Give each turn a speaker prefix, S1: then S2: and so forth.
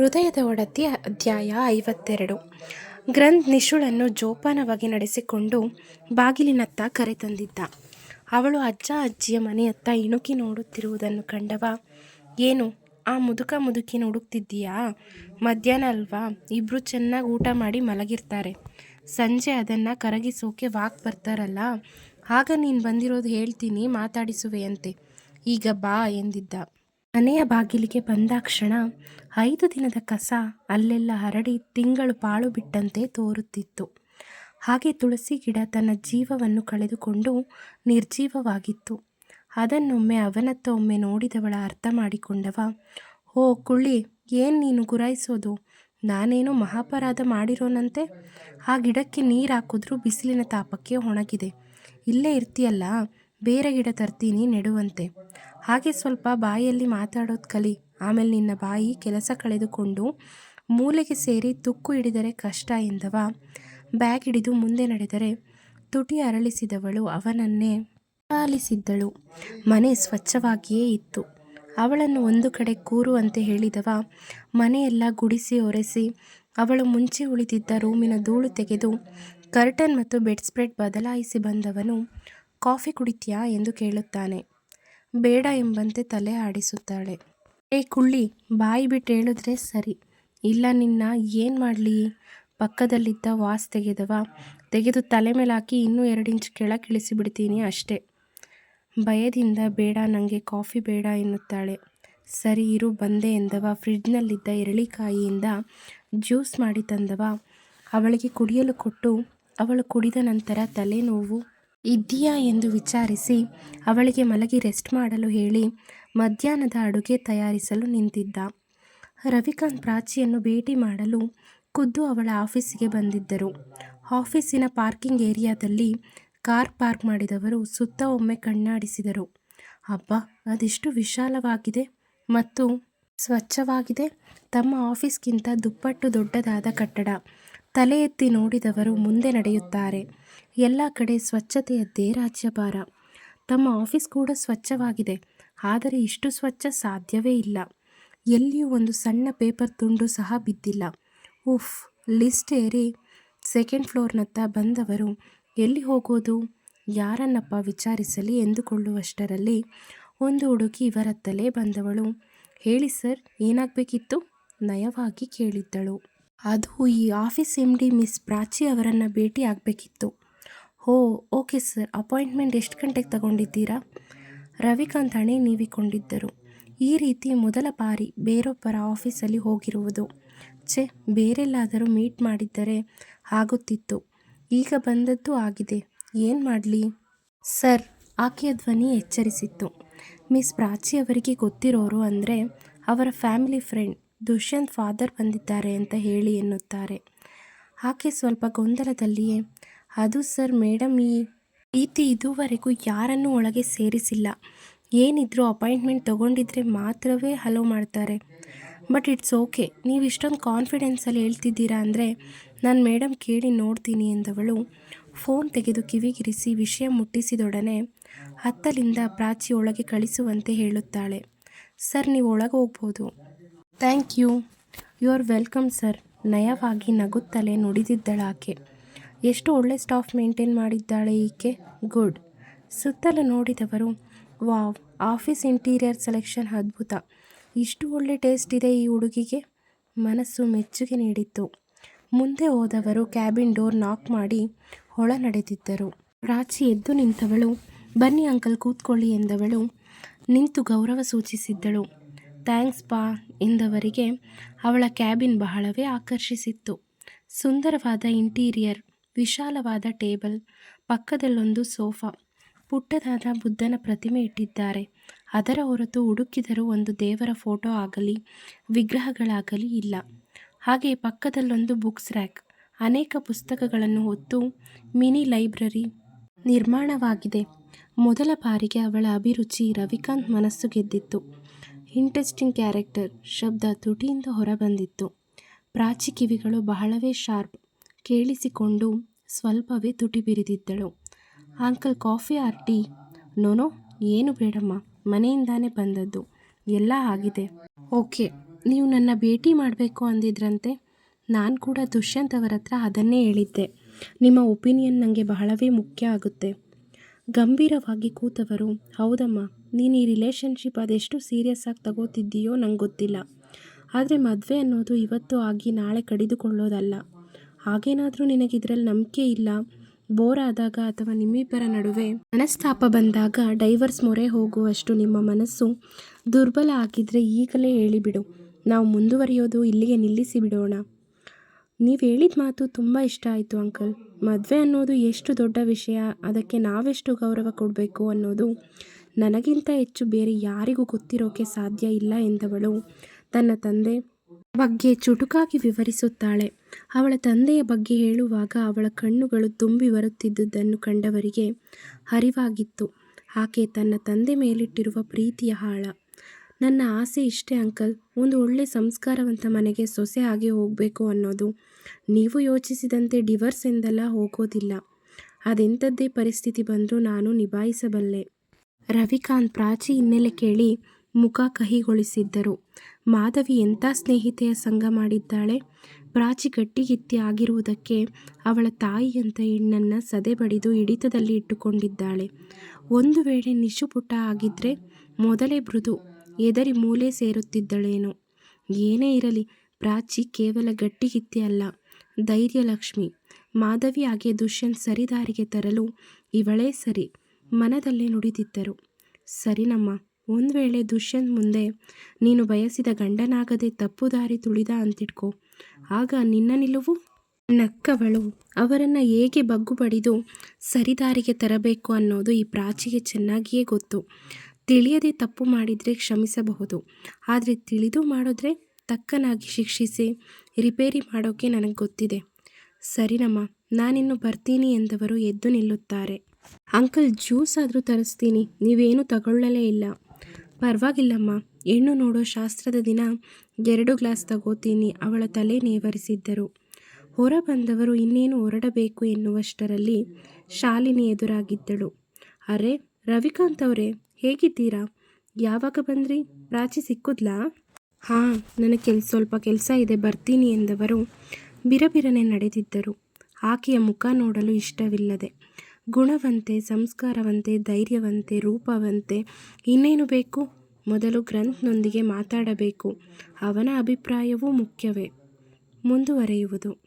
S1: ಹೃದಯದ ಒಡತಿ ಅಧ್ಯಾಯ ಐವತ್ತೆರಡು. ಗ್ರಂಥ್ ನಿಶುಳನ್ನು ಜೋಪಾನವಾಗಿ ನಡೆಸಿಕೊಂಡು ಬಾಗಿಲಿನತ್ತ ಕರೆತಂದಿದ್ದ. ಅವಳು ಅಜ್ಜ ಅಜ್ಜಿಯ ಮನೆಯತ್ತ ಇಣುಕಿ ನೋಡುತ್ತಿರುವುದನ್ನು ಕಂಡವ, ಏನು, ಆ ಮುದುಕ ಮುದುಕಿ ನೋಡುತ್ತಿದ್ದೀಯಾ? ಮಧ್ಯಾಹ್ನ ಅಲ್ವಾ? ಇಬ್ಬರು ಚೆನ್ನಾಗಿ ಊಟ ಮಾಡಿ ಮಲಗಿರ್ತಾರೆ. ಸಂಜೆ ಅದನ್ನು ಕರಗಿಸೋಕೆ ವಾಕ್ ಬರ್ತಾರಲ್ಲ. ಆಗ ನೀನು ಬಂದಿರೋದು ಹೇಳ್ತೀನಿ ಮಾತಾಡಿಸುವೆಯಂತೆ ಈಗ ಬಾ ಎಂದಿದ್ದ. ಮನೆಯ ಬಾಗಿಲಿಗೆ ಬಂದಾಕ್ಷಣ ಐದು ದಿನದ ಕಸ ಅಲ್ಲೆಲ್ಲ ಹರಡಿ ತಿಂಗಳು ಪಾಳು ಬಿಟ್ಟಂತೆ ತೋರುತ್ತಿತ್ತು. ಹಾಗೆ ತುಳಸಿ ಗಿಡ ತನ್ನ ಜೀವವನ್ನು ಕಳೆದುಕೊಂಡು ನಿರ್ಜೀವವಾಗಿತ್ತು. ಅದನ್ನೊಮ್ಮೆ ಅವನತ್ತ ಒಮ್ಮೆ ನೋಡಿದವಳ ಅರ್ಥ ಮಾಡಿಕೊಂಡವ ಓ ಕುಳ್ಳಿ, ಏನು ನೀನು ಗುರಾಯಿಸೋದು? ನಾನೇನೋ ಮಹಾಪರಾಧ ಮಾಡಿರೋನಂತೆ? ಆ ಗಿಡಕ್ಕೆ ನೀರು ಹಾಕಿದ್ರೂ ಬಿಸಿಲಿನ ತಾಪಕ್ಕೆ ಒಣಗಿದೆ. ಇಲ್ಲೇ ಇರ್ತೀಯಲ್ಲ, ಬೇರೆ ಗಿಡ ತರ್ತೀನಿ ನೆಡುವಂತೆ. ಹಾಗೆ ಸ್ವಲ್ಪ ಬಾಯಲ್ಲಿ ಮಾತಾಡೋದು ಕಲಿ. ಆಮೇಲೆ ನಿನ್ನ ಬಾಯಿ ಕೆಲಸ ಕಳೆದುಕೊಂಡು ಮೂಲೆಗೆ ಸೇರಿ ತುಕ್ಕು ಹಿಡಿದರೆ ಕಷ್ಟ ಎಂದವ. ಬ್ಯಾಗ್ ಹಿಡಿದು ಮುಂದೆ ನಡೆದರೆ ತುಟಿ ಅರಳಿಸಿದವಳು ಅವನನ್ನೇ ಪಾಲಿಸಿದ್ದಳು. ಮನೆ ಸ್ವಚ್ಛವಾಗಿಯೇ ಇತ್ತು. ಅವಳನ್ನು ಒಂದು ಕಡೆ ಕೂರು ಅಂತ ಹೇಳಿದವ. ಮನೆಯೆಲ್ಲ ಗುಡಿಸಿ ಒರೆಸಿ ಅವಳು ಮುಂಚೆ ಉಳಿದಿದ್ದ ರೂಮಿನ ಧೂಳು ತೆಗೆದು ಕರ್ಟನ್ ಮತ್ತು ಬೆಡ್ ಸ್ಪ್ರೆಡ್ ಬದಲಾಯಿಸಿ ಬಂದವನು ಕಾಫಿ ಕುಡಿತೀಯಾ ಎಂದು ಕೇಳುತ್ತಾನೆ. ಬೇಡ ಎಂಬಂತೆ ತಲೆ ಆಡಿಸುತ್ತಾಳೆ. ಏ ಕುಳ್ಳಿ, ಬಾಯಿ ಬಿಟ್ಟು ಹೇಳಿದ್ರೆ ಸರಿ. ಇಲ್ಲ ನಿನ್ನ, ಏನು ಮಾಡಲಿ? ಪಕ್ಕದಲ್ಲಿದ್ದ ವಾಸ್ ತೆಗೆದವ. ತೆಗೆದು ತಲೆ ಮೇಲೆ ಹಾಕಿ ಇನ್ನೂ ಎರಡು ಇಂಚ್ ಕೆಳಗೆ ಇಳಿಸಿಬಿಡ್ತೀನಿ ಅಷ್ಟೇ. ಭಯದಿಂದ ಬೇಡ ನನಗೆ ಕಾಫಿ ಬೇಡ ಎನ್ನುತ್ತಾಳೆ. ಸರಿ ಇರು, ಬಂದೆ ಎಂದವ. ಫ್ರಿಡ್ಜ್ನಲ್ಲಿದ್ದ ಎರಳಿಕಾಯಿಯಿಂದ ಜ್ಯೂಸ್ ಮಾಡಿ ತಂದವ. ಅವಳಿಗೆ ಕುಡಿಯಲು ಕೊಟ್ಟು, ಅವಳು ಕುಡಿದ ನಂತರ ತಲೆನೋವು ಇದ್ದೀಯಾ ಎಂದು ವಿಚಾರಿಸಿ ಅವಳಿಗೆ ಮಲಗಿ ರೆಸ್ಟ್ ಮಾಡಲು ಹೇಳಿ ಮಧ್ಯಾಹ್ನದ ಅಡುಗೆ ತಯಾರಿಸಲು ನಿಂತಿದ್ದ. ರವಿಕಾಂತ್ ಪ್ರಾಚಿಯನ್ನು ಭೇಟಿ ಮಾಡಲು ಖುದ್ದು ಅವಳ ಆಫೀಸಿಗೆ ಬಂದಿದ್ದರು. ಆಫೀಸಿನ ಪಾರ್ಕಿಂಗ್ ಏರಿಯಾದಲ್ಲಿ ಕಾರ್ ಪಾರ್ಕ್ ಮಾಡಿದವರು ಸುತ್ತ ಒಮ್ಮೆ ಕಣ್ಣಾಡಿಸಿದರು. ಅಬ್ಬ, ಅದೆಷ್ಟು ವಿಶಾಲವಾಗಿದೆ ಮತ್ತು ಸ್ವಚ್ಛವಾಗಿದೆ. ತಮ್ಮ ಆಫೀಸ್ಗಿಂತ ದುಪ್ಪಟ್ಟು ದೊಡ್ಡದಾದ ಕಟ್ಟಡ. ತಲೆ ಎತ್ತಿ ನೋಡಿದವರು ಮುಂದೆ ನಡೆಯುತ್ತಾರೆ. ಎಲ್ಲ ಕಡೆ ಸ್ವಚ್ಛತೆಯದ್ದೇ ರಾಜ್ಯಭಾರ ತಮ್ಮ ಆಫೀಸ್ ಕೂಡ ಸ್ವಚ್ಛವಾಗಿದೆ. ಆದರೆ ಇಷ್ಟು ಸ್ವಚ್ಛ ಸಾಧ್ಯವೇ ಇಲ್ಲ. ಎಲ್ಲಿಯೂ ಒಂದು ಸಣ್ಣ ಪೇಪರ್ ತುಂಡು ಸಹ ಬಿದ್ದಿಲ್ಲ. ಉಫ್, ಲಿಸ್ಟ್ ಏರಿ ಸೆಕೆಂಡ್ ಫ್ಲೋರ್ನತ್ತ ಬಂದವರು, ಎಲ್ಲಿ ಹೋಗೋದು? ಯಾರನ್ನಪ್ಪ ವಿಚಾರಿಸಲಿ ಎಂದುಕೊಳ್ಳುವಷ್ಟರಲ್ಲಿ ಒಂದು ಹುಡುಗಿ ಇವರತ್ತಲೇ ಬಂದವಳು. ಹೇಳಿ ಸರ್, ಏನಾಗಬೇಕಿತ್ತು? ನಯವಾಗಿ ಕೇಳಿದ್ದಳು. ಅದು ಈ office M D miss Prachi ಅವರನ್ನು ಭೇಟಿ ಆಗಬೇಕಿತ್ತು. ಹೋ, ಓಕೆ ಸರ್. ಅಪಾಯಿಂಟ್ಮೆಂಟ್ ಎಷ್ಟು ಗಂಟೆಗೆ ತಗೊಂಡಿದ್ದೀರಾ? ರವಿಕಾಂತ್ ಹಣೆ ನೀವಿಕೊಂಡಿದ್ದರು. ಈ ರೀತಿ ಮೊದಲ ಬಾರಿ ಬೇರೊಬ್ಬರ ಆಫೀಸಲ್ಲಿ ಹೋಗಿರುವುದು. ಛೆ, ಬೇರೆಲ್ಲಾದರೂ ಮೀಟ್ ಮಾಡಿದ್ದರೆ ಆಗುತ್ತಿತ್ತು. ಈಗ ಬಂದದ್ದು ಆಗಿದೆ. ಏನು ಮಾಡಲಿ? ಸರ್, ಆಕೆಯ ಧ್ವನಿ ಎಚ್ಚರಿಸಿತ್ತು. ಮಿಸ್ ಪ್ರಾಚಿ ಅವರಿಗೆ ಗೊತ್ತಿರೋರು ಅಂದರೆ ಅವರ ಫ್ಯಾಮಿಲಿ ಫ್ರೆಂಡ್ ದುಷ್ಯಂತ್ ಫಾದರ್ ಬಂದಿದ್ದಾರೆ ಅಂತ ಹೇಳಿ ಎನ್ನುತ್ತಾರೆ. ಆಕೆ ಸ್ವಲ್ಪ ಗೊಂದಲದಲ್ಲಿಯೇ, ಅದು ಸರ್ ಮೇಡಮ್ ಈ ರೀತಿ ಇದುವರೆಗೂ ಯಾರನ್ನೂ ಒಳಗೆ ಸೇರಿಸಿಲ್ಲ. ಏನಿದ್ರೂ ಅಪಾಯಿಂಟ್ಮೆಂಟ್ ತೊಗೊಂಡಿದ್ರೆ ಮಾತ್ರವೇ ಹಲೋ ಮಾಡ್ತಾರೆ. ಬಟ್ ಇಟ್ಸ್ ಓಕೆ, ನೀವು ಇಷ್ಟೊಂದು ಕಾನ್ಫಿಡೆನ್ಸಲ್ಲಿ ಹೇಳ್ತಿದ್ದೀರಾ ಅಂದರೆ ನಾನು ಮೇಡಮ್ ಕೇಳಿ ನೋಡ್ತೀನಿ ಎಂದವಳು ಫೋನ್ ತೆಗೆದು ಕಿವಿಗಿರಿಸಿ ವಿಷಯ ಮುಟ್ಟಿಸಿದೊಡನೆ ಹತ್ತಲಿಂದ ಪ್ರಾಚಿ ಒಳಗೆ ಕಳಿಸುವಂತೆ ಹೇಳುತ್ತಾಳೆ. ಸರ್, ನೀವು ಒಳಗೆ ಹೋಗ್ಬೋದು thank you. You are welcome, sir. ನಯವಾಗಿ ನಗುತ್ತಲೇ ನುಡಿದಿದ್ದಳಾಕೆ. ಎಷ್ಟು ಒಳ್ಳೆ ಸ್ಟಾಫ್ ಮೇಂಟೈನ್ ಮಾಡಿದ್ದಾಳೆ ಈಕೆ. ಗುಡ್. ಸುತ್ತಲೂ ನೋಡಿದವರು, ವಾವ್, ಆಫೀಸ್ ಇಂಟೀರಿಯರ್ ಸೆಲೆಕ್ಷನ್ ಅದ್ಭುತ. ಇಷ್ಟು ಒಳ್ಳೆ ಟೇಸ್ಟ್ ಇದೆ ಈ ಹುಡುಗಿಗೆ. ಮನಸ್ಸು ಮೆಚ್ಚುಗೆ ನೀಡಿತ್ತು. ಮುಂದೆ ಹೋದವರು ಕ್ಯಾಬಿನ್ ಡೋರ್ ನಾಕ್ ಮಾಡಿ ಒಳ ನಡೆದಿದ್ದರು. ರಾಚಿ ಎದ್ದು ನಿಂತವಳು, ಬನ್ನಿ ಅಂಕಲ್ ಕೂತ್ಕೊಳ್ಳಿ ಎಂದವಳು, ನಿಂತು ಗೌರವ ಸೂಚಿಸಿದ್ದಳು. ಥ್ಯಾಂಕ್ಸ್ ಪಾ ಎಂದವರಿಗೆ ಅವಳ ಕ್ಯಾಬಿನ್ ಬಹಳವೇ ಆಕರ್ಷಿಸಿತ್ತು. ಸುಂದರವಾದ ಇಂಟೀರಿಯರ್, ವಿಶಾಲವಾದ ಟೇಬಲ್, ಪಕ್ಕದಲ್ಲೊಂದು ಸೋಫಾ, ಪುಟ್ಟದಾದ ಬುದ್ಧನ ಪ್ರತಿಮೆ ಇಟ್ಟಿದ್ದಾರೆ. ಅದರ ಹೊರತು ಹುಡುಕಿದರೂ ಒಂದು ದೇವರ ಫೋಟೋ ಆಗಲಿ, ವಿಗ್ರಹಗಳಾಗಲಿ ಇಲ್ಲ. ಹಾಗೆ ಪಕ್ಕದಲ್ಲೊಂದು ಬುಕ್ಸ್ ರ್ಯಾಕ್, ಅನೇಕ ಪುಸ್ತಕಗಳನ್ನು ಹೊತ್ತು ಮಿನಿ ಲೈಬ್ರರಿ ನಿರ್ಮಾಣವಾಗಿದೆ. ಮೊದಲ ಬಾರಿಗೆ ಅವಳ ಅಭಿರುಚಿ ರವಿಕಾಂತ್ ಮನಸ್ಸು ಗೆದ್ದಿತ್ತು. ಇಂಟ್ರೆಸ್ಟಿಂಗ್ ಕ್ಯಾರೆಕ್ಟರ್ ಶಬ್ದ ತುಟಿಯಿಂದ ಹೊರಬಂದಿತ್ತು. ಪ್ರಾಚಿ ಕಿವಿಗಳು ಬಹಳವೇ ಶಾರ್ಪ್, ಕೇಳಿಸಿಕೊಂಡು ಸ್ವಲ್ಪವೇ ತುಟಿ ಬಿರಿದಿದ್ದಳು. Uncle, coffee or tea? No no ಏನು ಬೇಡಮ್ಮ, ಮನೆಯಿಂದಾನೇ ಬಂದದ್ದು. ಎಲ್ಲ ಆಗಿದೆ. ಓಕೆ, ನೀವು ನನ್ನ ಭೇಟಿ ಮಾಡಬೇಕು ಅಂದಿದ್ರಂತೆ. ನಾನು ಕೂಡ ದುಷ್ಯಂತ್ ಅವರ ಹತ್ರ ಅದನ್ನೇ ಹೇಳಿದ್ದೆ. ನಿಮ್ಮ ಒಪಿನಿಯನ್ ನನಗೆ ಬಹಳವೇ ಮುಖ್ಯ ಆಗುತ್ತೆ. ಗಂಭೀರವಾಗಿ ಕೂತವರು, ಹೌದಮ್ಮ, ನೀನು ಈ ರಿಲೇಷನ್ಶಿಪ್ ಅದೆಷ್ಟು ಸೀರಿಯಸ್ ಆಗಿ ತಗೋತಿದ್ದೀಯೋ ನಂಗೆ ಗೊತ್ತಿಲ್ಲ ಆದರೆ ಮದುವೆ ಅನ್ನೋದು ಇವತ್ತು ಆಗಿ ನಾಳೆ ಕಡಿದುಕೊಳ್ಳೋದಲ್ಲ. ಹಾಗೇನಾದರೂ ನಿನಗಿದ್ರಲ್ಲಿ ನಂಬಿಕೆ ಇಲ್ಲ ಬೋರ್ ಆದಾಗ ಅಥವಾ ನಿಮ್ಮಿಬ್ಬರ ನಡುವೆ ಮನಸ್ತಾಪ ಬಂದಾಗ ಡೈವರ್ಸ್ ಮೊರೆ ಹೋಗುವಷ್ಟು ನಿಮ್ಮ ಮನಸ್ಸು ದುರ್ಬಲ ಆಗಿದ್ದರೆ ಈಗಲೇ ಹೇಳಿಬಿಡು. ನಾವು ಮುಂದುವರಿಯೋದು ಇಲ್ಲಿಗೆ ನಿಲ್ಲಿಸಿ ಬಿಡೋಣ ನೀವು ಹೇಳಿದ ಮಾತು ತುಂಬ ಇಷ್ಟ ಆಯಿತು, ಅಂಕಲ್. ಮದುವೆ ಅನ್ನೋದು ಎಷ್ಟು ದೊಡ್ಡ ವಿಷಯ, ಅದಕ್ಕೆ ನಾವೆಷ್ಟು ಗೌರವ ಕೊಡಬೇಕು ಅನ್ನೋದು ನನಗಿಂತ ಹೆಚ್ಚು ಬೇರೆ ಯಾರಿಗೂ ಗೊತ್ತಿರೋಕೆ ಸಾಧ್ಯ ಇಲ್ಲ ಎಂದವಳು ತನ್ನ ತಂದೆ ಬಗ್ಗೆ ಚುಟುಕಾಗಿ ವಿವರಿಸುತ್ತಾಳೆ. ಅವಳ ತಂದೆಯ ಬಗ್ಗೆ ಹೇಳುವಾಗ ಅವಳ ಕಣ್ಣುಗಳು ತುಂಬಿ ಬರುತ್ತಿದ್ದುದನ್ನು ಕಂಡವರಿಗೆ ಅರಿವಾಗಿತ್ತು. ಆಕೆ ತನ್ನ ತಂದೆ ಮೇಲಿಟ್ಟಿರುವ ಪ್ರೀತಿಯ ಆಳ ನನ್ನ ಆಸೆ ಇಷ್ಟೇ ಅಂಕಲ್. ಒಂದು ಒಳ್ಳೆ ಸಂಸ್ಕಾರವಂತ ಮನೆಗೆ ಸೊಸೆ ಆಗಿ ಹೋಗಬೇಕು ಅನ್ನೋದು. ನೀವು ಯೋಚಿಸಿದಂತೆ ಡಿವರ್ಸ್ ಎಂದೆಲ್ಲ ಹೋಗೋದಿಲ್ಲ. ಅದೆಂಥದ್ದೇ ಪರಿಸ್ಥಿತಿ ಬಂದರೂ ನಾನು ನಿಭಾಯಿಸಬಲ್ಲೆ. ರವಿಕಾಂತ್ ಪ್ರಾಚಿ ಹಿನ್ನೆಲೆ ಕೇಳಿ ಮುಖ ಕಹಿಗೊಳಿಸಿದ್ದರು. ಮಾಧವಿ ಎಂಥ ಸ್ನೇಹಿತೆಯ ಸಂಘ ಮಾಡಿದ್ದಾಳೆ? ಪ್ರಾಚಿ ಗಟ್ಟಿಗಿತ್ತಿ ಆಗಿರುವುದಕ್ಕೆ ಅವಳ ತಾಯಿಯಂತ ಹೆಣ್ಣನ್ನು ಸದೆ ಬಡಿದು ಹಿಡಿತದಲ್ಲಿ ಇಟ್ಟುಕೊಂಡಿದ್ದಾಳೆ. ಒಂದು ವೇಳೆ ನಿಶುಪುಟ ಆಗಿದ್ದರೆ ಮೊದಲೇ ಮೃದು. ಎದರಿ ಮೂಲೆ ಸೇರುತ್ತಿದ್ದಳೇನೋ. ಏನೇ ಇರಲಿ, ಪ್ರಾಚಿ ಕೇವಲ ಗಟ್ಟಿಗಿತ್ತಿ ಅಲ್ಲ. ಧೈರ್ಯಲಕ್ಷ್ಮಿ ಮಾಧವಿ ಹಾಗೆ ದುಷ್ಯಂತ್ ಸರಿದಾರಿಗೆ ತರಲು ಇವಳೇ ಸರಿ. ಮನದಲ್ಲೇ ನುಡಿದಿದ್ದರು. ಸರಿನಮ್ಮ ಒಂದು ವೇಳೆ ದುಷ್ಯಂತ್ ಮುಂದೆ ನೀನು ಬಯಸಿದ ಗಂಡನಾಗದೆ ತಪ್ಪು ದಾರಿ ತುಳಿದ ಅಂತಿಟ್ಕೋ. ಆಗ ನಿನ್ನ ನಿಲುವು? ನಕ್ಕವಳು. ಅವರನ್ನು ಹೇಗೆ ಬಗ್ಗು ಬಡಿದು ಸರಿದಾರಿಗೆ ತರಬೇಕು ಅನ್ನೋದು ಈ ಪ್ರಾಚಿಗೆ ಚೆನ್ನಾಗಿಯೇ ಗೊತ್ತು. ತಿಳಿಯದೆ ತಪ್ಪು ಮಾಡಿದರೆ ಕ್ಷಮಿಸಬಹುದು. ಆದರೆ ತಿಳಿದು ಮಾಡಿದ್ರೆ ತಕ್ಕನಾಗಿ ಶಿಕ್ಷಿಸಿ, ರಿಪೇರಿ ಮಾಡೋಕ್ಕೆ ನನಗೆ ಗೊತ್ತಿದೆ. ಸರಿನಮ್ಮ ನಾನಿನ್ನು ಬರ್ತೀನಿ ಎಂದವರು ಎದ್ದು ನಿಲ್ಲುತ್ತಾರೆ. ಅಂಕಲ್ ಜ್ಯೂಸ್ ಆದರೂ ತರಿಸ್ತೀನಿ, ನೀವೇನು ತಗೊಳ್ಳಲೇ ಇಲ್ಲ. ಪರವಾಗಿಲ್ಲಮ್ಮ, ಹೆಣ್ಣು ನೋಡೋ ಶಾಸ್ತ್ರದ ದಿನ ಎರಡು ಗ್ಲಾಸ್ ತಗೋತೀನಿ, ಅವಳ ತಲೆ ನೇವರಿಸಿದ್ದರು. ಹೊರ ಬಂದವರು ಇನ್ನೇನು ಹೊರಡಬೇಕು ಎನ್ನುವಷ್ಟರಲ್ಲಿ ಶಾಲಿನಿ ಎದುರಾಗಿದ್ದಳು. ಅರೆ, ರವಿಕಾಂತ್ ಅವರೇ ಹೇಗಿದ್ದೀರಾ? ಯಾವಾಗ ಬಂದ್ರಿ? ಪ್ರಾಚಿ ಸಿಕ್ಕುದ್ಲಾ? ಹಾಂ, ನನಗೆ ಕೆಲ್, ಸ್ವಲ್ಪ ಕೆಲಸ ಇದೆ, ಬರ್ತೀನಿ ಎಂದವರು ಬಿರಬಿರನೆ ನಡೆದಿದ್ದರು. ಆಕೆಯ ಮುಖ ನೋಡಲು ಇಷ್ಟವಿಲ್ಲದೆ. ಗುಣವಂತೆ, ಸಂಸ್ಕಾರವಂತೆ, ಧೈರ್ಯವಂತೆ, ರೂಪವಂತೆ ಇನ್ನೇನು ಬೇಕು? ಮೊದಲು ಗ್ರಂಥ್ನೊಂದಿಗೆ ಮಾತಾಡಬೇಕು. ಅವನ ಅಭಿಪ್ರಾಯವೂ ಮುಖ್ಯವೇ? ಮುಂದುವರೆಯುವುದು.